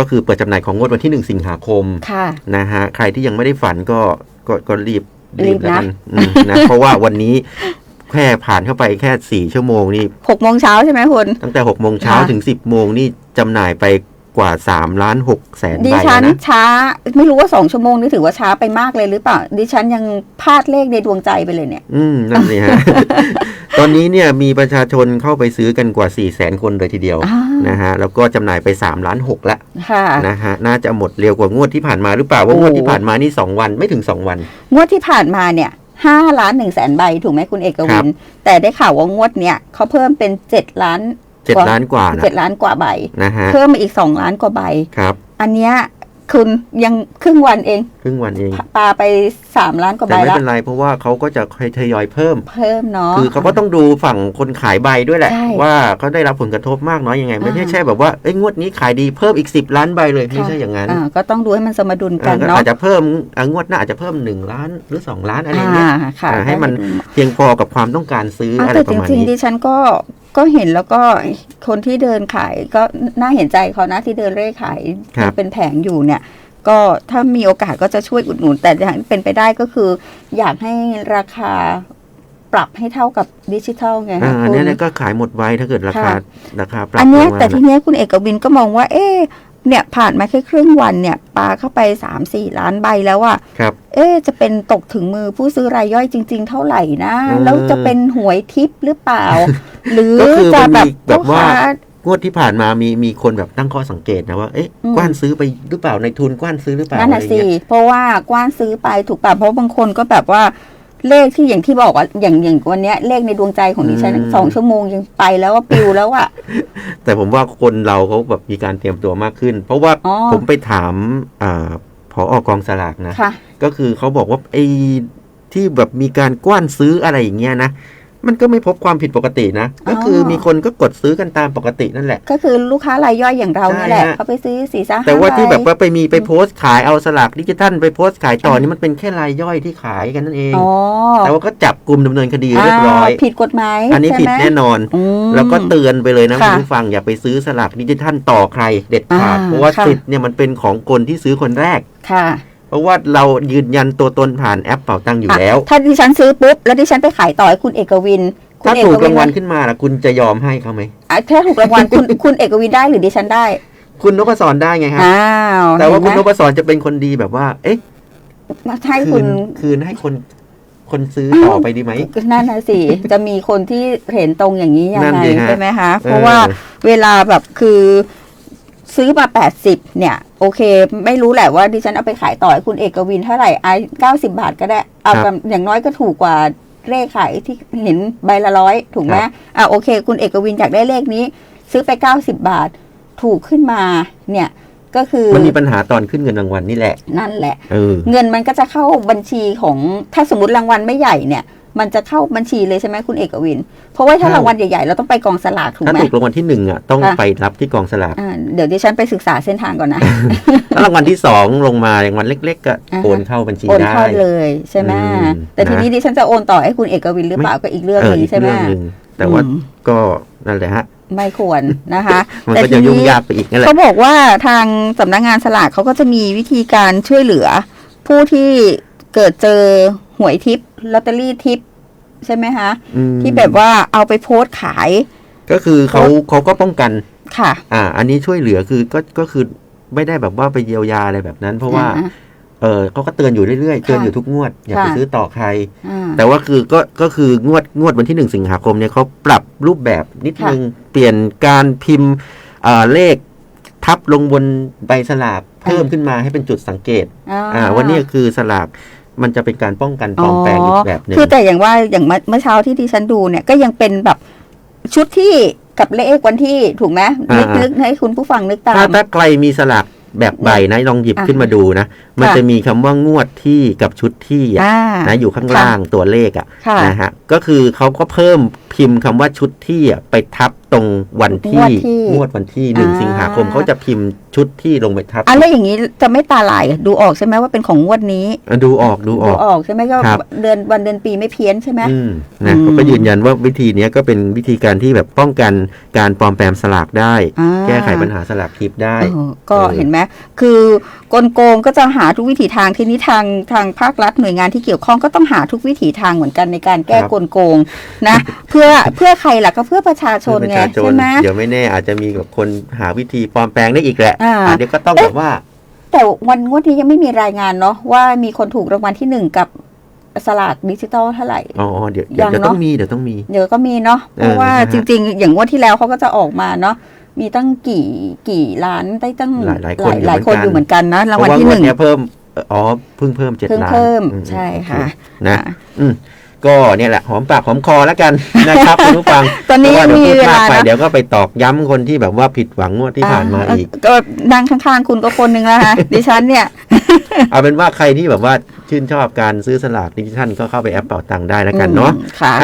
ก็คือเปิดจำหน่ายของงวดวันที่ 1 สิงหาคมค่ะนะฮะใครที่ยังไม่ได้ฝันก็ก็ก็รีบรีบนะแล้วกันอืมนะเพราะว่าวันนี้แค่ผ่านเข้าไปแค่สี่ชั่วโมงนี่หกโมงเช้าใช่ไหมคุณตั้งแต่6โมงเช้าค่ะ ถึง10โมงนี่จำหน่ายไป กว่า3ล้าน6แสนดิใบฉัแล้วนนะ ช้า ไม่รู้ว่าสองชั่วโมงนี่ถือว่าช้าไปมากเลยหรือเปล่า ดิฉันยังพลาดเลขในดวงใจไปเลยเนี่ย อืม นั่นสิฮะ ตอนนี้เนี่ยมีประชาชนเข้าไปซื้อกันกว่า 4 0 0แสนคนเลยทีเดียวอ่าน นะฮะ แล้วก็จำหน่ายไป 3 ล้าน6แล้วค่ะ นะฮะ น่าจะหมดเร็วกว่างวดที่ผ่านมาหรือเปล่า ว่าโอ้งวดที่ผ่านมานี่ 2 วันไม่ถึง 2 วัน งวดที่ผ่านมาเนี่ยห้าล้านหนึ่งแสนใบถูกไหมคุณเอกครัวิบนแต่ได้ข่าวว่างวดเนี่ยเขาเพิ่มเป็นเจ็ดล้าน 7ล้านกว่านะเจ็ดล้านกว่าใบนะฮะเพิ่มมาอีกสองล้านกว่าใบครับ อันเนี้ยคุณยังครึ่งวันเอง ครึ่งวันเองปาไปสามล้านกว่าแต่ใบไม่แล้วเป็นไรเพราะว่าเขาก็จะทยอยเพิ่ม เพิ่มเนาะคือเขาก็ต้องดูฝั่งคนขายใบด้วยแหละใช่ว่าเขาได้รับผลกระทบมากน้อยยังไง ไม่ใช่อ่าแค่แบบว่าเอ้ยงวดนี้ขายดีเพิ่มอีก10ล้านใบเลยไม่ใช่อย่างนั้นอ่าก็ต้องดูให้มันสมดุลเอกัอนก็เนาะอาจจะเพิ่มอะงวดหน้าอาจจะเพิ่ม1ล้านหรือ2ล้านอะไรเงี้ยอ่าค่ะอ่าให้มันได้ดูเพียงพอกับความต้องการซื้ออะอะไรแต่ปจระมาณริงนี้ๆดิฉันก็ ก็เห็นแล้วก็คนที่เดินขายก็น่าเห็นใจเขานะที่เดินเร่ขายครับ เป็นแผงอยู่เนี่ย ก็ถ้ามีโอกาสก็จะช่วยอุดหนุน แต่อย่างเป็นไปได้ก็คือ อยากให้ราคาปรับให้เท่ากับดิจิทัลไงอ่าคะอันคุเนี้ณยก็ขายหมดไว้ถ้าเกิดราคาค่ะ ราคาปรับอันเนี้ยลงมาแต่ทีเนี้ยคุณเอกวินก็มองว่า เอ๊ะ เนี่ยผ่านมาแค่ครึ่งวันเนี่ยปาเข้าไปสามสี่ล้านใบแล้วอะครับ เอ๊ะจะเป็นตกถึงมือผู้ซื้อรายย่อยจริง ๆ เท่าไหร่นะ อืม แล้วจะเป็นหวยทิปหรือเปล่า หรือก็คือจะมันแบมีบแบบว่าพ่อค้งวดที่ผ่านมามีมีคนแบบตั้งข้อสังเกตนะว่า เอ๊ะอืม กว้านซื้อไปหรือเปล่าในทุนกว้านซื้อหรือเปล่านั่นอะไรน่ะสิ เงี้ย เพราะว่ากว้านซื้อไปถูกป่ะเพราะบางคนก็แบบว่า เลขที่อย่างที่บอกว่าอย่างอย่างวันเนี้ยเลขในดวงใจของดิฉันสองชั่วโมงยังไปแล้วว่าปิวแล้วอะ แต่ผมว่าคนเราเขาแบบมีการเตรียมตัวมากขึ้น เพราะว่าอ๋อ ผมไปถามอ่าผออกองสลากนะ ค่ะ ก็คือเขาบอกว่าไอ้ที่แบบมีการกว้านซื้ออะไรอย่างเงี้ยนะ มันก็ไม่พบความผิดปกตินะอ๋อก็คือมีคนก็กดซื้อกันตามปกตินั่นแหละ ก็คือลูกค้ารายย่อยอย่างเรานี่แหละใช่ฮะเขาไปซื้อสีซ่าแต่ว่าที่ห้แบบใว่าไปมีไปโพสต์ขายเอาสลากดิจิทัลไปโพสต์ขายต่อนี่มันเป็นแค่รายย่อยที่ขายกันนั่นเองอ๋อแต่ว่าก็จับกลุ่มดำเนินคดีเรียบร้อยาผิดกฎหมายอันนี้ใช่ผิดไหมแน่นอนอืมแล้วก็เตือนไปเลยนะค่ะคุณผู้ฟังอย่าไปซื้อสลากดิจิทัลต่อใครเด็ดขาดอ่าเพราะว่าค่ะสิทธิ์เนี่ยมันเป็นของคนที่ซื้อคนแรกค่ะเพ ราะว่าเรายืนยันตัวตนผ่านแอปเป่าตังค์อยู่อะแล้ว ถ้าดิฉันซื้อปุ๊บ แล้วดิฉันไปขายต่อให้คุณเอกวินคุณถ้าเอกถูกวิรางวัลขึ้นมาล่ะคุณจะยอมให้เขาไหมอะถ้าถูกรางวัลคุณคุณเอกวินได้หรือดิฉันได้ คุณนพศรได้ไงครับอ้าวแต่ว่าคุณนเห็นไหมพศรจะเป็นคนดีแบบว่า เอ๊ะให้คืคุณนคืนให้คนคนซื้อต่อไปดีไหมนั่นนะสิ จะมีคนที่เห็นตรงอย่างนี้ยังนั่นไงดิฮะใช่ไหมคะเออเพราะว่าเวลาแบบคือซื้อมา80เนี่ย โอเค ไม่รู้แหละว่าดิฉันเอาไปขายต่อให้คุณเอกวินเท่าไหร่ไอ้เก้าสิบาทก็ได้ เอาแบบอย่างน้อยก็ถูกกว่าเลขขายที่เห็นใบละร้อยถูกไหมอะโอเค คุณเอกวินอยากได้เลขนี้ ซื้อไป90บาท ถูกขึ้นมา เนี่ยก็คือมันมีปัญหาตอนขึ้นเงินรางวัลนี่แหละ นั่นแหละเออเงินมันก็จะเข้าบัญชีของถ้าสมมติรางวัลไม่ใหญ่เนี่ย มันจะเข้าบัญชีเลยใช่ไหมคุณเอกวิน เพราะว่าถ้าใช่รางวัลใหญ่ๆเราต้องไปกองสลากถูกถ้าไหมถูกรางวัลที่หนึ่งอะต้องค่ะไปรับที่กองสลากอ่าเดี๋ยวดิฉันไปศึกษาเส้นทางก่อนนะถ้ารางวัลที่สองลงมารางวัลเล็กๆก็อ่าฮะโอนเข้าบัญชีโอนได้เข้าเลยใช่ไหมอืมแต่ทีนะนี้ดิฉันจะโอนต่อให้คุณเอกวินหรือเปล่าก็อีกเรื่องเอหอนึงอีกใช่ไหมเรื่องหนึ่งแต่ว่าอืมก็นั่นแหละฮะไม่ควรนะคะมันแต่ก็ทีจะยุ่งนี้ยากไปอีกนั่นแหละเขาบอกว่าทางสำนักงานสลากเขาก็จะมีวิธีการช่วยเหลือ ผู้ที่เกิดเจอ หวยทิปลอตเตอรี่ทิปใช่ไหมคะอืมที่แบบว่าเอาไปโพสต์ขาย ก็คือเขาเขาก็ป้องกันค่ะ อ่า อันนี้ช่วยเหลือคือก็ก็คือไม่ได้แบบว่าไปเยียวยาอะไรแบบนั้น เพราะว่าอ่เออเขาก็เตือนอยู่เรื่อยๆเตือนอยู่ทุกงวด อย่าไปค่ะซื้อต่อใครอ่าแต่ว่าคือก็ก็คืองวดงวดวันที่หนึ่งสิงหาคมเนี่ยเขาปรับรูปแบบนิดค่ะนึงเปลี่ยนการพิมพ์เอ่อเลขทับลงบนใบสลากเพิ่มขึ้นมาให้เป็นจุดสังเกต อ่า วันนี้คือสลาก มันจะเป็นการป้องกันปลอมแปลงอีกแบบหนึ่งคือแต่อย่างว่าอย่างเมื่อเมื่อเช้าที่ดิฉันดูเนี่ยก็ยังเป็นแบบชุดที่กับเลขวันที่ถูกไหมนึกอ่านึนึกให้คุณผู้ฟังนึกตาถ้ามถ้าใครมีสลากแบบใบนะลองหยิบอะขึ้นมาดูนะ มันค่ะจะมีคำว่างวดที่กับชุดที่อะอ่านะอยู่ข้างล่างตัวเลขอะค่ะนะฮะก็คือเขาก็เพิ่มพิมพ์คำว่าชุดที่อะไปทับ ตรงวันงที่วดที่งวดวันที่หนึ่งอ่าสิงหาคมเขาจะพิมพ์ชุดที่ลงไปทับอะแล้วอย่างนี้จะไม่ตาลายดูออกใช่ไหมว่าเป็นของงวดนี้ดูออกดูอดูอกออกใช่ไหมก็ครับเดือนวันเดือนปีไม่เพี้ยนใช่ไหมอืมนะอืมเขาก็ยืนยันว่าวิธีเนี้ยก็เป็นวิธีการที่แบบป้องกันการปลอมแปลงสลากได้อ่าแก้ไขปัญหาสลากทิพย์ได้เออก็เออเห็นไหมคือกลโกงก็จะหาทุกวิถีทางทีนี้ทางทางภาครัฐหน่วยงานที่เกี่ยวข้องก็ต้องหาทุกวิถีทางเหมือนกันในการแก้กลโกงนะเพื่อเพื่อใครล่ะก็เพื่อประชาชนประไงชาชน ใช่ไหม เดี๋ยวไม่แน่อาจจะมีแบบคนหาวิธีปลอมแปลงได้อีกแหละอ่า อะเดี๋ยวก็ต้องเอ๊ะแบบว่า แต่วันงวดนี้ยังไม่มีรายงานเนาะว่ามีคนถูกรางวัลที่หนึ่งกับสลากดิจิตอลเท่าไหร่ อ๋อเดี๋ยวเดี๋ยวยังเดี๋ยวเนอะต้องมีเดี๋ยวต้องมี เดี๋ยวก็มีเนาะเพราะเออว่านะฮะจริง ๆ อย่างงวดที่แล้วเขาก็จะออกมาเนาะมีตั้งกี่กี่ล้านได้ตั้งหลายหลายคนอยู่หลายคนเหมือนกันอยู่เหมือนกันนะรางวัลเพะที่หนึ่งเนี้ยเพิ่มเอ่ออ๋อเพิ่งเพิ่มเจ็ดเพิ่งล้านเพิ่มอืใช่ค่ะนะค่ะอืม ก็เนี่ยแหละหอมปากหอมคอแล้วกันนะครับคุณผู้ฟังตอนนี้เพยัราะงว่ามีเดี๋ยวพูดเวมากลาไปนะเดี๋ยวก็ไปตอกย้ำคนที่แบบว่าผิดหวังงวดที่ผ่านมาอีก ก็นั่งข้างๆ คุณก็คนหนึ่งแล้วฮะดิฉันเนี่ยเอาเป็นว่าใครที่แบบว่าชื่นชอบการซื้อสลากดิจิทัลก็เข้าไปแอปเป่าตังค์ได้แล้วกันเนาะอืมค่ะ